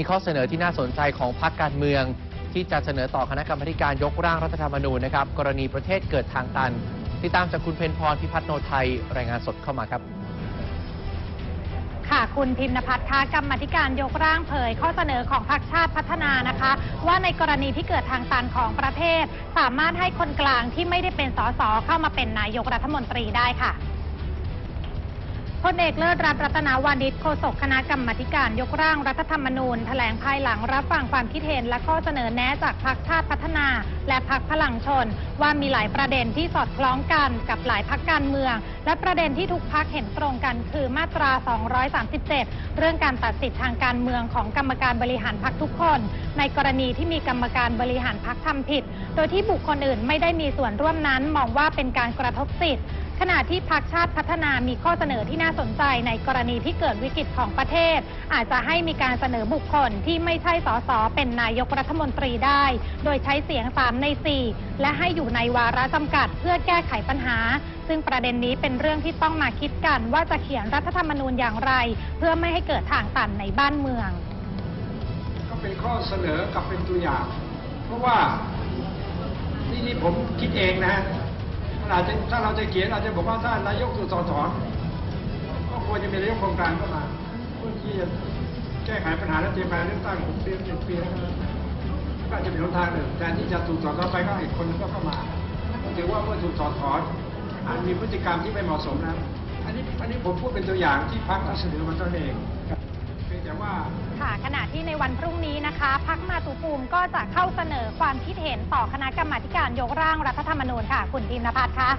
มีข้อเสนอที่น่าสนใจของพรรคการเมือง ที่จะเสนอต่อคณะกรรมาการยกร่างรัฐธรรมนูญนะครับ กรณีประเทศเกิดทางตัน ติดตามจากคุณเพนพรพิพัฒน์โนไทย รายงานสดเข้ามาครับ ค่ะคุณพิมนพัฒน์คะกรรมธิการยกร่างเผย ข้อเสนอของพรรคชาติพัฒนานะคะ ว่าในกรณีที่เกิดทางตันของประเทศ สามารถให้คนกลางที่ไม่ได้เป็นสสเข้ามาเป็นนายกรัฐมนตรีได้ค่ะ พลเอกเลิศรัตน์รัตนาวานิชโฆษกคณะกรรมธิการยกร่างรัฐธรรมนูญ แถลงภายหลังรับฟังความคิดเห็นและข้อเสนอแนะจากพรรคชาติพัฒนา และพรรคพลังชน ว่ามีหลายประเด็นที่สอดคล้องกันกับหลายพรรคการเมือง และประเด็นที่ทุกพรรคเห็นตรงกันคือมาตรา 237 เรื่องการตัดสิทธิทางการเมืองของกรรมการบริหารพรรคทุกคน ในกรณีที่มีกรรมการบริหารพรรคทำผิด โดยที่บุคคลอื่นไม่ได้มีส่วนร่วมนั้นมองว่าเป็นการกระทบสิทธิ ขณะที่พรรคชาติพัฒนามีข้อเสนอที่น่าสนใจในกรณีที่เกิดวิกฤตของประเทศ อาจจะให้มีการเสนอบุคคลที่ไม่ใช่สสเป็นนายกรัฐมนตรีได้ โดยใช้เสียง 3 ใน 4 และให้อยู่ในวาระจำกัดเพื่อแก้ไขปัญหา ซึ่งประเด็นนี้เป็นเรื่องที่ต้องมาคิดกันว่าจะเขียนรัฐธรรมนูญอย่างไร เพื่อไม่ให้เกิดทางตันในบ้านเมือง ก็เป็นข้อเสนอกับเป็นตัวอย่าง เพราะว่านี่นี่ผมคิดเองนะ มันอาจจะถ้าเราจะเขียนอาจจะบอกว่าถ้านายกสุดสอถอนก็ควรจะมีนายกโครงการเข้ามาเพื่อที่จะแก้ไขปัญหาและเตรียมการเลือกตั้งหกเดือนหนึ่งปีแล้วก็ก็อาจจะเป็นหนทางหนึ่งแทนที่จะถูกสอดถอนไปก็อีกคนก็เข้ามาถือว่าเมื่อถูกสอดถอนอาจมีพฤติกรรมที่ไม่เหมาะสมนะอันนี้อันนี้ผมพูดเป็นตัวอย่างที่พรรคเสนอมาตนเองเพียงแต่ว่าค่ะขณะที่ในวันพรุ่งนี้ นะคะพักมาตุภูมิก็จะเข้าเสนอความคิดเห็นต่อคณะกรรมาธิการยกร่างรัฐธรรมนูญค่ะ คุณพิมนภัทรคะ